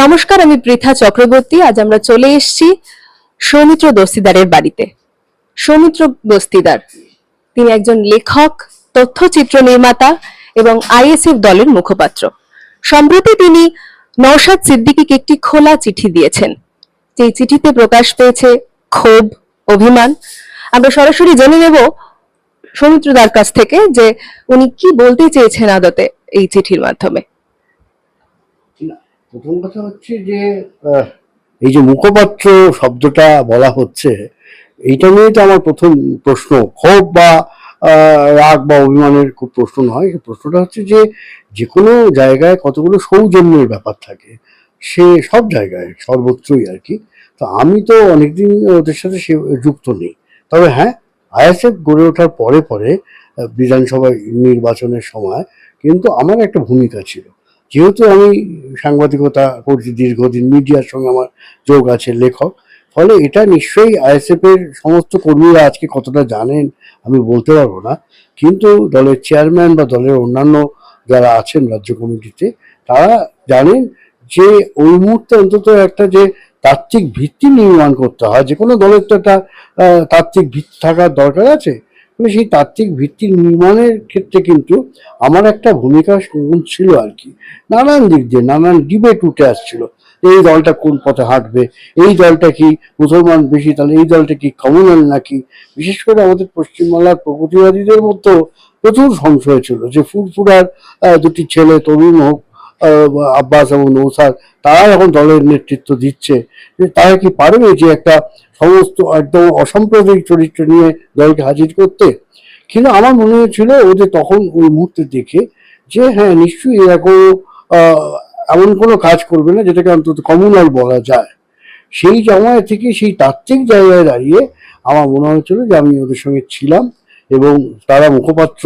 নমস্কার, আমি পৃথা চক্রবর্তী। আজ আমরা চলে এসেছি সৌমিত্র দস্তিদারের বাড়িতে। সৌমিত্র দস্তিদার, তিনি একজন লেখক, তথ্যচিত্র নির্মাতা এবং আইএসএফ দলের মুখপাত্র। সম্প্রতি তিনি নওশাদ সিদ্দিকীকে একটি খোলা চিঠি দিয়েছেন। যেই চিঠিতে প্রকাশ পেয়েছে ক্ষোভ, অভিমান। আমরা সরাসরি জেনে নেব সৌমিত্রদার কাছ থেকে যে উনি কি বলতে চেয়েছেন আদতে এই চিঠির মাধ্যমে। প্রথম কথা হচ্ছে যে এই যে মুখপাত্র শব্দটা বলা হচ্ছে, এইটা নিয়ে তো আমার প্রথম প্রশ্ন। ক্ষোভ বা রাগ বা অভিমানের খুব প্রশ্ন নয়। প্রশ্নটা হচ্ছে যে যে কোনো জায়গায় কতগুলো সৌজন্যের ব্যাপার থাকে, সে সব জায়গায় সর্বত্রই আর কি। তো আমি তো অনেকদিন ওদের সাথে সে যুক্ত নেই। তবে হ্যাঁ আইএসএফ গড়ে ওঠার পরে পরে বিধানসভা নির্বাচনের সময় কিন্তু আমার একটা ভূমিকা ছিল। যেহেতু আমি সাংবাদিকতা করছি, দীর্ঘদিন মিডিয়ার সঙ্গে আমার যোগ আছে লেখক, ফলে এটা নিশ্চয়ই আইএসএফ এর সমস্ত কর্মীরা আজকে কতটা জানেন আমি বলতে পারব না। কিন্তু দলের চেয়ারম্যান বা দলের অন্যান্য যারা আছেন রাজ্য কমিটিতে, তারা জানেন যে ওই মুহূর্তে অন্তত একটা যে তাত্ত্বিক ভিত্তি নির্মাণ করতে হয়, যে কোনো দলের তো একটা তাত্ত্বিক ভিত্তি থাকার দরকার আছে মানে সেই তাত্ত্বিক ভিত্তি নির্মাণের ক্ষেত্রে কিন্তু আমার একটা ভূমিকা ছিল আর কি। নানান দিক দিয়ে, নানান ডিবেট উঠে আসছিল। এই দলটা কোন পথে হাঁটবে? এই দলটা কি মুসলমান বেশি? তাহলে এই দলটা কি কমিউনাল নাকি? বিশেষ করে আমাদের পশ্চিমবাংলার প্রগতিবাদীদের মতো প্রচুর সংশয় ছিল যে ফুরফুরার দুটি ছেলে, তরুণ হোক আব্বাস এবং নৌসার তারা এখন দলের নেতৃত্ব দিচ্ছে। তারা কি পারবে যে একটা সমস্ত একদম অসাম্প্রদায়িক চরিত্র নিয়ে দলকে হাজির করতে? কিন্তু আমার মনে হয়েছিল ওদের তখন ওই মুহূর্তে দেখে যে হ্যাঁ নিশ্চয়ই এরা কোনো আহ, এমন কোনো কাজ করবে না যেটাকে অন্তত কমিউনাল বলা যায়। সেই জায়গায় থেকে সেই তাত্ত্বিক জায়গায় দাঁড়িয়ে আমার মনে হয়েছিল যে আমি ওদের সঙ্গে ছিলাম এবং তারা মুখপাত্র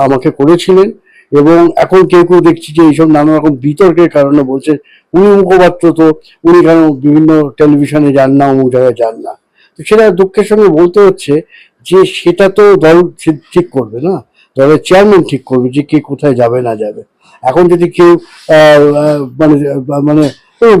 আমাকে করেছিলেন। এবং এখন কেউ কেউ দেখছি যে এইসব নানা রকম বিতর্কের কারণে বলছে, উনি মুখপাত্র তো, উনি কেন বিভিন্ন টেলিভিশনে যান না, অমুক জায়গায় যান না? তো সেটা দুঃখের সঙ্গে বলতে হচ্ছে যে সেটা তো দল ঠিক করবে না। দলের চেয়ারম্যান ঠিক করবে যে কে কোথায় যাবে, না যাবে। এখন যদি কেউ মানে মানে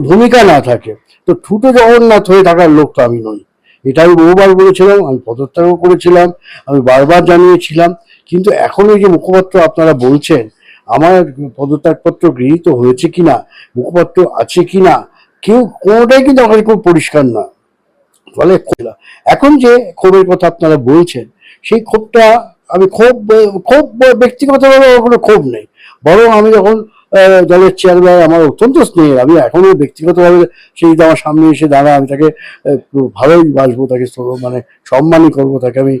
ভূমিকা না থাকে, তো ঠুটো জগন্নাথ হয়ে থাকার লোক তো আমি নই। এটা আমি বহুবার বলেছিলাম, আমি পদত্যাগও করেছিলাম, আমি বারবার জানিয়েছিলাম কিন্তু এখন ওই যে মুখপাত্র আপনারা বলছেন, আমার পদত্যাগপত্র গৃহীত হয়েছে কিনা, মুখপাত্র আছে কিনা, কেউ কোনোটাই কিন্তু আমাদের খুব পরিষ্কার না। ফলে এখন যে ক্ষোভের কথা আপনারা বলছেন, সেই ক্ষোভটা আমি ক্ষোভ ক্ষোভ ব্যক্তিগতভাবে আমার কোনো ক্ষোভ নেই। বরং আমি যখন দলের চেয়ারম্যান আমার অত্যন্ত স্নেহের। আমি এখনও ব্যক্তিগতভাবে সেই আমার সামনে এসে দাঁড়া, আমি তাকে ভালোই বাসবো, তাকে মানে সম্মানই করব, তাকে আমি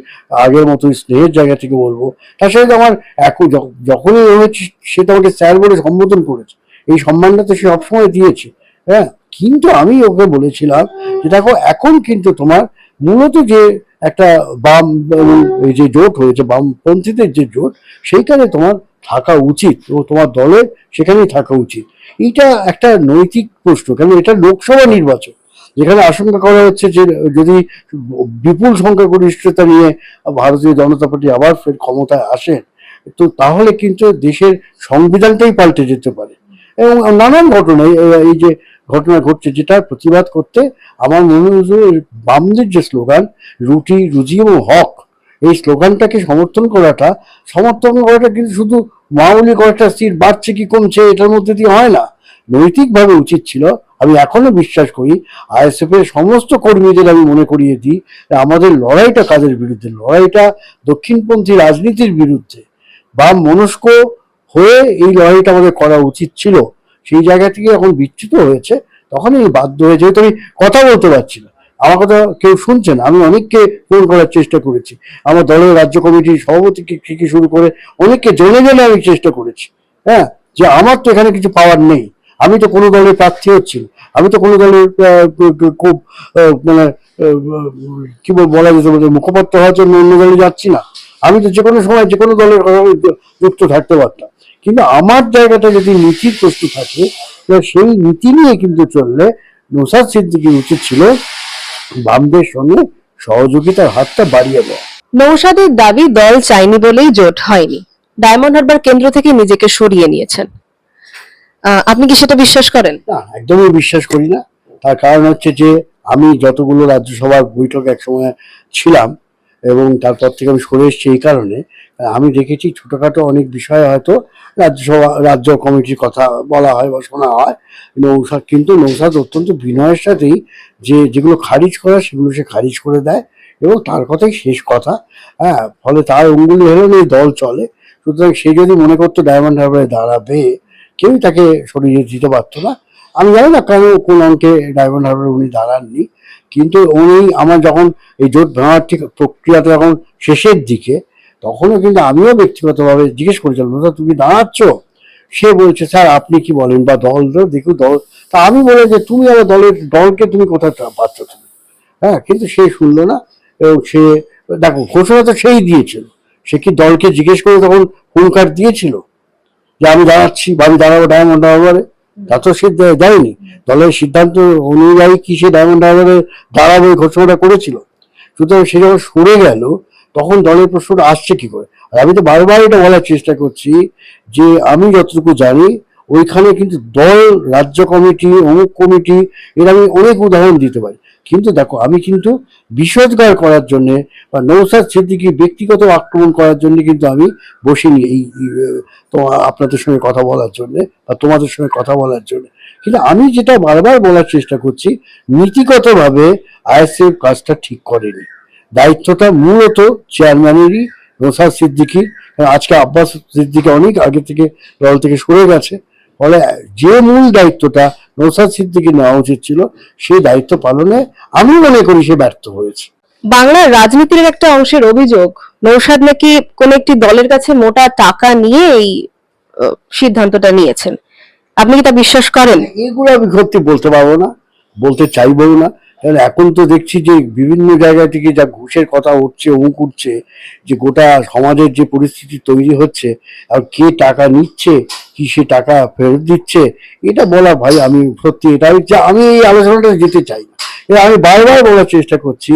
আগের মতোই স্নেহের জায়গা থেকে বলব। তার সাথে আমার এখন যখনই হয়েছে, সে তো আমাকে স্যার বলে সম্বোধন করেছে। এই সম্মানটা তো সে সবসময় দিয়েছে। হ্যাঁ কিন্তু আমি ওকে বলেছিলাম যে, দেখো, এখন কিন্তু তোমার মূলত যে একটা বাম যে জোট হয়েছে, বামপন্থীদের যে জোট, সেইখানে তোমার থাকা উচিত ও তোমার দলের সেখানেই থাকা উচিত। এইটা একটা নৈতিক প্রশ্ন, কেন এটা লোকসভা নির্বাচন, যেখানে আশঙ্কা করা হচ্ছে যে যদি বিপুল সংখ্যাগরিষ্ঠতা নিয়ে ভারতীয় জনতা পার্টি আবার ফের ক্ষমতায় আসেন তো তাহলে কিন্তু দেশের সংবিধানটাই পাল্টে যেতে পারে। এবং নানান ঘটনায় এই- এই যে ঘটনা ঘটছে যেটা প্রতিবাদ করতে আমার মনে হচ্ছে বামদের যে স্লোগান, রুটি, রুজি এবং হক, এই স্লোগানটাকে সমর্থন করাটা সমর্থন করাটা কিন্তু শুধু মামুলি কয়েকটা সিট বাড়ছে কি কমছে এটার মধ্যে দিয়ে হয় না। নৈতিকভাবে উচিত ছিল, আমি এখনও বিশ্বাস করি, আইএসএফ এর সমস্ত কর্মীদের আমি মনে করিয়ে দিই আমাদের লড়াইটা কাদের বিরুদ্ধে? লড়াইটা দক্ষিণপন্থী রাজনীতির বিরুদ্ধে। বা মনস্ক হয়ে এই লড়াইটা আমাদের করা উচিত ছিল। সেই জায়গা থেকে যখন বিচ্যুত হয়েছে তখন আমি বাধ্য হয়ে, যেহেতু আমি কথা বলতে পারছি না আমার কথা কেউ শুনছে না। আমি অনেককে ফোন করার চেষ্টা করেছি। আমার দলের রাজ্য কমিটির সভাপতি থেকে শুরু করে অনেককে জেনে জেনে আমি চেষ্টা করেছি। হ্যাঁ যে আমার তো এখানে কিছু পাওয়ার নেই। আমি তো কোনো দলের প্রার্থী হচ্ছি। আমি তো কোনো দলের খুব মানে কি বল- যেতে পারে মুখপাত্র হওয়ার জন্য অন্য দলে যাচ্ছি না। আমি তো যে কোনো সময় যে কোনো দলের যুক্ত থাকতে পারতাম। কিন্তু আমার জায়গাটা যদি নীতির প্রশ্ন থাকে সেই নীতি নিয়ে কিন্তু চললে নৌসাদ সিদ্দিকির উচিত ছিল বামদের সঙ্গে সহযোগিতার হাতটা বাড়িয়ে দেওয়া। নৌসাদের দাবি দল চাইনি বলেই জোট হয়নি। ডায়মন্ড হারবার কেন্দ্র থেকে নিজেকে সরিয়ে নিয়েছেন। আপনি কি সেটা বিশ্বাস করেন? না একদমই বিশ্বাস করি না। তার কারণ হচ্ছে যে আমি যতগুলো রাজ্যসভার বৈঠক একসময় ছিলাম এবং তারপর থেকে আমি সরে এসেছি এই কারণে আমি দেখেছি ছোটোখাটো অনেক বিষয়ে হয়তো রাজ্যসভা রাজ্য কমিটির কথা বলা হয় বা শোনা হয়। নৌসাদ কিন্তু নৌসাদ অত্যন্ত বিনয়ের সাথেই যে, যেগুলো খারিজ করা সেগুলো সে খারিজ করে দেয় এবং তার কথাই শেষ কথা। হ্যাঁ ফলে তার অঙ্গুলি হলে এই দল চলে। সুতরাং সে যদি মনে করতো ডায়মন্ড হারবারে দাঁড়াবে কেউই তাকে সরিয়ে দিতে পারতো না। আমি জানি না কেন কোন অঙ্কে ডায়মন্ড হারবারে উনি দাঁড়াননি, কিন্তু উনি আমার যখন এই জোট ভাঙার ঠিক প্রক্রিয়াটা যখন শেষের দিকে, তখনও কিন্তু আমিও ব্যক্তিগতভাবে জিজ্ঞেস করেছিলাম তুমি দাঁড়াচ্ছ? সে বলছে, স্যার, আপনি কি বলেন? বা দল দেখুন, দল। তা আমি বলে যে, তুমি আমার দলের, দলকে তুমি কোথায় পাচ্ছ তুমি? হ্যাঁ কিন্তু সে শুনলো না এবং সে, দেখো, ঘোষণা তো সেই দিয়েছিল। সে কি দলকে জিজ্ঞেস করে তখন হুঙ্কার দিয়েছিল? যে আমি দাঁড়াচ্ছি, বা আমি দাঁড়াবো ডায়মন্ড হারবারে? তা তো সে দেয়নি। দলের সিদ্ধান্ত অনুযায়ী কি সে ডায়মন্ড হারবারে দাঁড়াবে ঘোষণাটা করেছিল? সুতরাং সে যখন সরে গেল, তখন দলের প্রশ্নটা আসছে কি করে? আর আমি তো বারবার এটা বলার চেষ্টা করছি যে আমি যতটুকু জানি, ওইখানে কিন্তু দল, রাজ্য কমিটি, অমুক কমিটি, এর আমি অনেক উদাহরণ দিতে পারি। কিন্তু দেখো, আমি কিন্তু বিষোদ্গার করার জন্যে বা নৌসাদ সিদ্দিকি ব্যক্তিগত আক্রমণ করার জন্য কিন্তু আমি বসিনি এই তো আপনাদের সঙ্গে কথা বলার জন্যে বা তোমাদের সঙ্গে কথা বলার জন্য। কিন্তু আমি যেটা বারবার বলার চেষ্টা করছি, নীতিগতভাবে আইএসএফ কাজটা ঠিক করেনি। দায়িত্বটা মূলত চেয়ারম্যানেরই নৌসাদ সিদ্দিকির কারণ আজকে আব্বাস সিদ্দিকি অনেক আগে থেকে দল থেকে সরে গেছে। ফলে যে মূল দায়িত্বটা নৌসাদ সিদ্দিকি নেওয়া উচিত ছিল সেই দায়িত্ব পালনে আমি মনে করি সে ব্যর্থ হয়েছে। বাংলার রাজনীতির একটা অংশের অভিযোগ নৌসাদ নাকি কোন একটি দলের কাছে মোটা টাকা নিয়ে এই সিদ্ধান্তটা নিয়েছেন। আপনি কি তা বিশ্বাস করেন? এগুলো আমি সত্যি বলতে পারব না বলতে চাইবও না। কারণ এখন তো দেখছি যে বিভিন্ন জায়গা থেকে যা ঘুষের কথা উঠছে অমুক উঠছে, যে গোটা সমাজের যে পরিস্থিতি তৈরি হচ্ছে, আর কে টাকা নিচ্ছে, কি সে টাকা ফেরত দিচ্ছে, এটা বলা ভাই আমি সত্যি এটা যা- আমি এই আলোচনাটা যেতে চাই না। আমি বারবার বলার চেষ্টা করছি,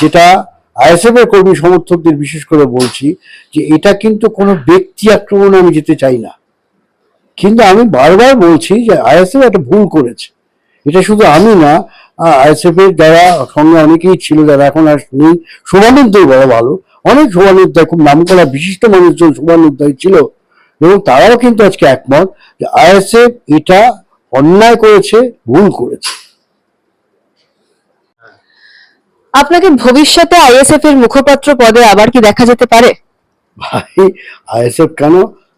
যেটা আইএসএফ এর কর্মী সমর্থকদের বিশেষ করে বলছি, যে এটা কিন্তু কোনো ব্যক্তি আক্রমণে আমি যেতে চাই না। কিন্তু আমি বারবার বলছি যে আইএসএফ একটা ভুল করেছে। এটা শুধু আমি না আইএসএফ এর যারা সঙ্গে অনেকেই ছিল যারা এখন আর নেই শুভানুদ্দয় বড় ভালো। অনেক শুভানুদ্দয় খুব নামকরা বিশিষ্ট মানুষজন শুভানুদ্দয় ছিল। এবং তারাও কিন্তু আজকে একমত যে আইএসএফ এটা অন্যায় করেছে ভুল করেছে। আপনাকে ভবিষ্যতে আইএসএফ এর মুখপাত্র পদে আবার কি দেখা যেতে পারে? ভাই আইএসএফ কেন?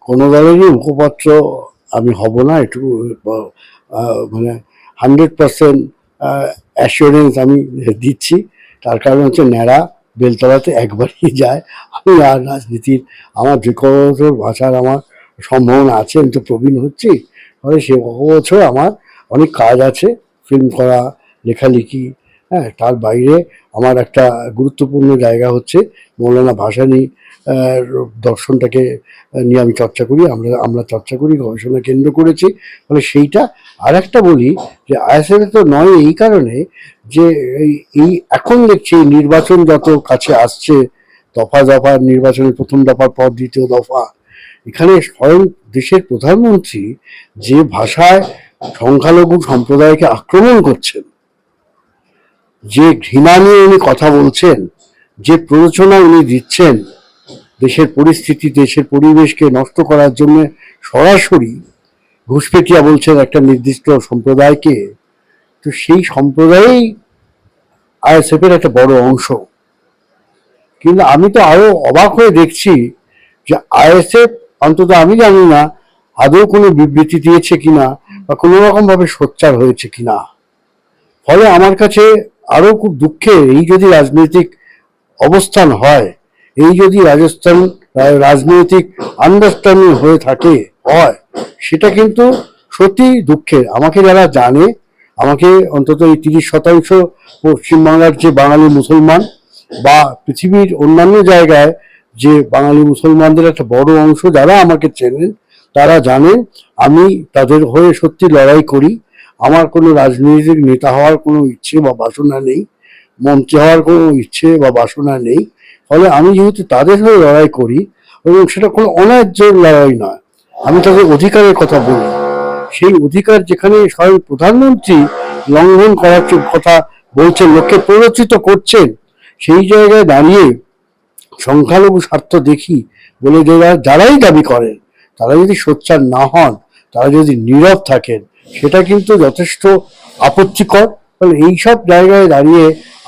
কোনো দলেরই মুখপাত্র আমি হব না একটু মানে হান্ড্রেড পার্সেন্ট অ্যাসিওরেন্স আমি দিচ্ছি। তার কারণ হচ্ছে ন্যাড়া বেলতলাতে একবারই যায়। আমি আর রাজনীতির, আমার যে কোনো বাঁচার আমার সম্ভাবনা আছে, আমি তো প্রবীণ হচ্ছি। ফলে সে বছর আমার অনেক কাজ আছে। ফিল্ম করা, লেখালেখি হ্যাঁ তার বাইরে আমার একটা গুরুত্বপূর্ণ জায়গা হচ্ছে মৌলানা ভাসানী দর্শনটাকে নিয়ে আমি চর্চা করি। আমরা আমরা চর্চা করি, গবেষণা কেন্দ্র করেছি। ফলে সেইটা আর একটা বলি যে আইএসএফ তো নয় এই কারণে যে এই এখন দেখছি নির্বাচন যত কাছে আসছে, দফা দফা নির্বাচনের প্রথম দফার পর দ্বিতীয় দফা, এখানে স্বয়ং দেশের প্রধানমন্ত্রী যে ভাষায় সংখ্যালঘু সম্প্রদায়কে আক্রমণ করছেন যে ঘৃণা নিয়ে উনি কথা বলছেন, যে প্ররোচনা উনি দিচ্ছেন, দেশের পরিস্থিতি, দেশের পরিবেশকে নষ্ট করার জন্য সরাসরি ঘুষপেটিয়া বলছেন একটা নির্দিষ্ট সম্প্রদায়কে, তো সেই সম্প্রদায়েই আইএসএফ এর একটা বড় অংশ। কিন্তু আমি তো আরও অবাক হয়ে দেখছি যে আইএসএফ, অন্তত আমি জানি না, আদৌ কোনো বিবৃতি দিয়েছে কিনা বা কোনো রকম ভাবে সোচ্চার হয়েছে কিনা। ফলে আমার কাছে আরও খুব দুঃখে এই যদি রাজনৈতিক অবস্থান হয়, এই যদি রাজস্থান রাজনৈতিক আন্ডারস্ট্যান্ডিং হয়ে থাকে, হয়, সেটা কিন্তু সত্যি দুঃখের আমাকে যারা জানে, আমাকে অন্তত এই তিরিশ শতাংশ পশ্চিমবাংলার যে বাঙালি মুসলমান বা পৃথিবীর অন্যান্য জায়গায় যে বাঙালি মুসলমানদের একটা বড় অংশ যারা আমাকে চেনেন, তারা জানেন, আমি তাদের হয়ে সত্যি লড়াই করি। আমার কোনো রাজনৈতিক নেতা হওয়ার কোনো ইচ্ছে বা বাসনা নেই, মন্ত্রী হওয়ার কোনো ইচ্ছে বা বাসনা নেই। ফলে আমি যেহেতু তাদের হয়ে লড়াই করি এবং সেটা কোনো অন্যায্য লড়াই নয়, আমি তাদের অধিকারের কথা বলি। সেই অধিকার যেখানে স্বয়ং প্রধানমন্ত্রী লঙ্ঘন করার কথা বলছেন, লোককে প্ররোচিত করছেন, সেই জায়গায় দাঁড়িয়ে সংখ্যালঘু স্বার্থ দেখি বলে যারা যারাই দাবি করেন, তারা যদি সোচ্চার না হন তারা যদি নীরব থাকেন, সেটা কিন্তু যথেষ্ট আপত্তিকর। ফলে এইসব জায়গায় দাঁড়িয়ে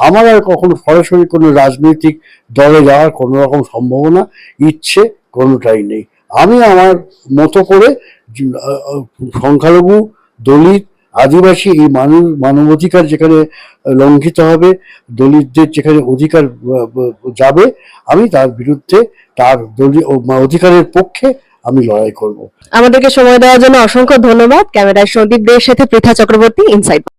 আমার আর কখনো সরাসরি কোনো রাজনৈতিক দলে যাওয়ার কোনো রকম সম্ভাবনা, ইচ্ছে কোনোটাই নেই। আমি আমার মতো করে সংখ্যালঘু, দলিত, আদিবাসী এই মানুষ মানবাধিকার যেখানে লঙ্ঘিত হবে, দলিতদের যেখানে অধিকার যাবে, আমি তার বিরুদ্ধে তার দলীয় অধিকারের পক্ষে আমি লড়াই করব। আমাদেরকে সময় দেওয়ার জন্য অসংখ্য ধন্যবাদ। ক্যামেরায় সন্দীপ দের সাথে পৃথা চক্রবর্তী ইনসাইড